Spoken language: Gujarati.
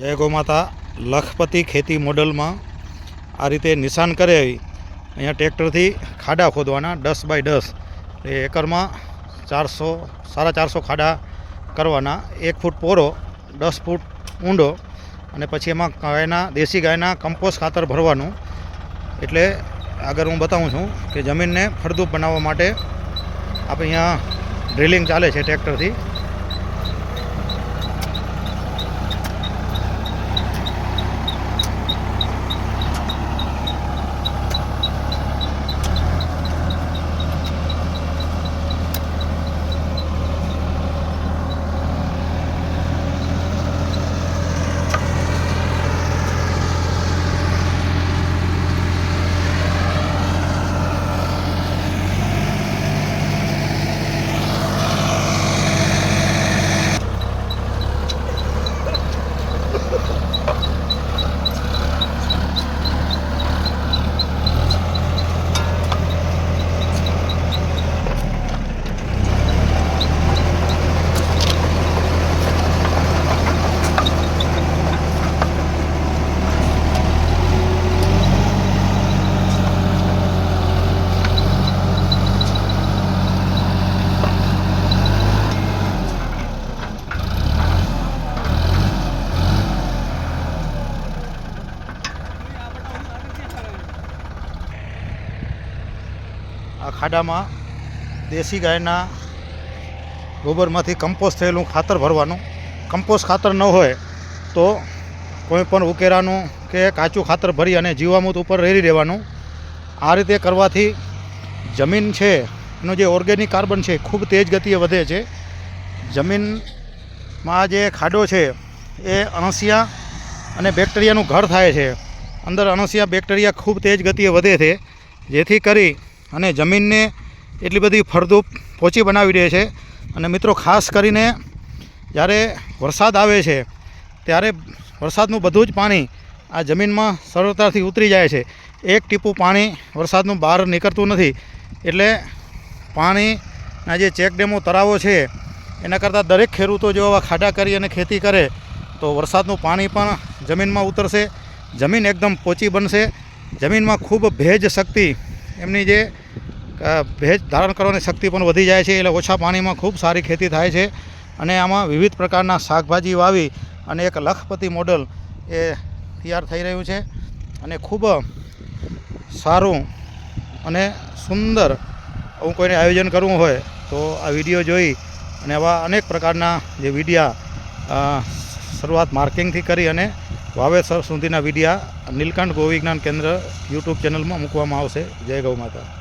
જય ગોમાતા લખપતિ ખેતી મોડલમાં આ રીતે નિશાન કરે અહીંયા ટ્રેક્ટરથી ખાડા ખોદવાના દસ બાય દસ. એ એકરમાં ચારસો, સાડા ચારસો ખાડા કરવાના. એક ફૂટ પોરો, દસ ફૂટ ઊંડો અને પછી એમાં ગાયના, દેશી ગાયના કમ્પોસ્ટ ખાતર ભરવાનું. એટલે આગળ હું બતાવું છું કે જમીનને ફળદ્રુપ બનાવવા માટે આપણે અહીંયા ડ્રિલિંગ ચાલે છે ટ્રેક્ટરથી. આ ખાડામાં દેશી ગાયના ગોબરમાંથી કમ્પોસ્ટ થયેલું ખાતર ભરવાનું. કમ્પોસ્ટ ખાતર ન હોય તો કોઈ પણ ઉકેરાનું કે કાચું ખાતર ભરી અને જીવામૃત ઉપર રેડી દેવાનું. આ રીતે કરવાથી જમીન છે, એનો જે ઓર્ગેનિક કાર્બન છે ખૂબ તેજ ગતિએ વધે છે. જમીનમાં જે ખાડો છે એ અણસિયા અને બેક્ટેરિયાનું ઘર થાય છે. અંદર અણસિયા બેક્ટેરિયા ખૂબ તેજ ગતિએ વધે છે. જેથી કરી અને જમીનને એટલી બધી ફળદ્રુપ પોચી બનાવી દે છે. અને મિત્રો, ખાસ કરીને જ્યારે વરસાદ આવે છે, ત્યારે વરસાદનું બધું જ પાણી આ જમીનમાં સરળતાથી ઉતરી જાય છે. એક ટીપું પાણી વરસાદનું બહાર નીકળતું નથી. એટલે પાણીના જે ચેક ડેમો, તળાવો છે, એના કરતાં દરેક ખેડૂતો જો આવા ખાડા કરી અને ખેતી કરે, તો વરસાદનું પાણી પણ જમીનમાં ઉતરશે, જમીન એકદમ પોચી બનશે. જમીનમાં ખૂબ ભેજ શક્તિ એમની જે ભેજ ધારણ કરવાની શક્તિ પણ વધી જાય છે, એટલે ઓછા પાણીમાં ખૂબ સારી ખેતી થાય છે. અને આમાં વિવિધ પ્રકારના શાકભાજી વાવી અને એક લખપતિ મોડલ એ તૈયાર થઈ રહ્યું છે. અને ખૂબ સારું અને સુંદર આવું કોઈને આયોજન કરવું હોય તો આ વીડિયો જોઈ અને આવા અનેક પ્રકારના જે વિડીયા શરૂઆત માર્કિંગથી કરી અને વાવેસર સુધીના વિડીયા નીલકંઠ ગૌ વિજ્ઞાન કેન્દ્ર યુટ્યુબ ચેનલમાં મૂકવામાં આવશે. જય ગૌ માતા.